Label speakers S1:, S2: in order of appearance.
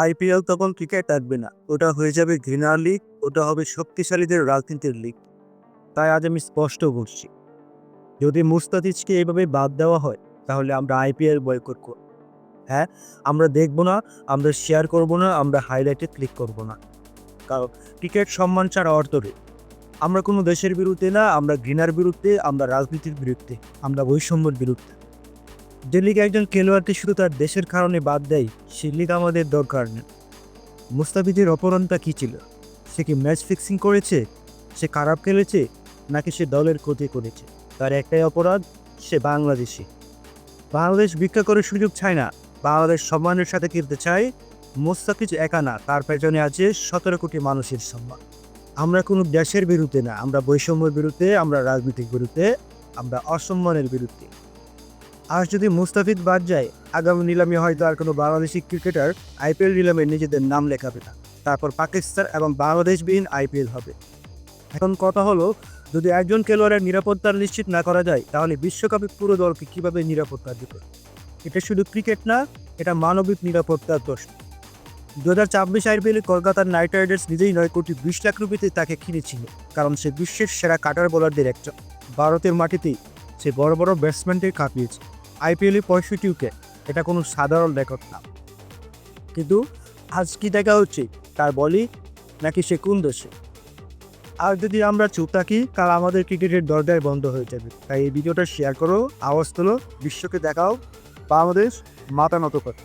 S1: IPL তখন cricket থাকবে না। ওটা হয়ে যাবে ঘৃণার লিগ, ওটা হবে শক্তিশালীদের রাজনীতির লিগ। তাই আজ আমি স্পষ্ট বলছি, যদি মুস্তাদিজকে এইভাবে বাদ দেওয়া হয়, তাহলে আমরা আইপিএল বয়কট করব। হ্যাঁ আমরা দেখব না, আমরা শেয়ার করব না, আমরা হাইলাইটে ক্লিক করব না। কারণ ক্রিকেট সম্মান ছাড়া অর্থ আমরা কোনো দেশের বিরুদ্ধে না, আমরা ঘৃণার বিরুদ্ধে, আমরা রাজনীতির বিরুদ্ধে, আমরা বৈষম্যের বিরুদ্ধে। যে লিগে একজন খেলোয়াড়কে শুধু তার দেশের কারণে বাদ দেয়, সে লিগ আমাদের দরকার নেই মুস্তাফিজের অপরাধটা কী ছিল? সে কি ম্যাচ ফিক্সিং করেছে? সে খারাপ খেলেছে? নাকি সে দলের ক্ষতি করেছে? তার একটাই অপরাধ, সে বাংলাদেশি। বাংলাদেশ ভিক্ষা করে সুযোগ চায় না। বাংলাদেশ সম্মানের সাথে কিনতে চায়। মুস্তাফিজ একা না, তার পেছনে আছে সতেরো কোটি মানুষের সম্মান। আমরা কোনো দেশের বিরুদ্ধে না, আমরা বৈষম্যের বিরুদ্ধে, আমরা রাজনীতির বিরুদ্ধে, আমরা অসম্মানের বিরুদ্ধে। আজ যদি মুস্তাফিজ বাদ যায়, আগামী নিলামে হয়তো আর কোনো বাংলাদেশি ক্রিকেটার আইপিএল নিলামে নিজেদের নাম লেখাবে না। তারপর পাকিস্তান এবং বাংলাদেশবিহীন আইপিএল হবে। এখন কথা হলো, যদি একজন খেলোয়াড়ের নিরাপত্তা নিশ্চিত না করা যায়, তাহলে বিশ্বকাপে পুরো দলকে কীভাবে নিরাপত্তা দিবে? এটা শুধু ক্রিকেট না, এটা মানবিক নিরাপত্তার প্রশ্ন। দু হাজার ছাব্বিশ আইপিএলে কলকাতার নাইট রাইডার্স নিজেই নয় কোটি বিশ লাখ রুপিতে তাকে কিনেছিল, কারণ সে বিশ্বের সেরা কাটার বোলারদের একজন। ভারতের মাটিতেই সে বড় বড় ব্যাটসম্যানদের কাঁপিয়েছে আইপিএলে পঁয়ষট্টি উইকেট এটা কোনো সাধারণ রেকর্ড না। কিন্তু আজ কি দেখা উচিত তার বলি নাকি সে কোন দেশে? আর যদি আমরা চুপ থাকি, তাহলে আমাদের ক্রিকেটের দরজায় বন্ধ হয়ে যাবে। তাই এই ভিডিওটা শেয়ার করো, আওয়াজ তোলো, বিশ্বকে দেখাও, বাংলাদেশ মাথা নত করে।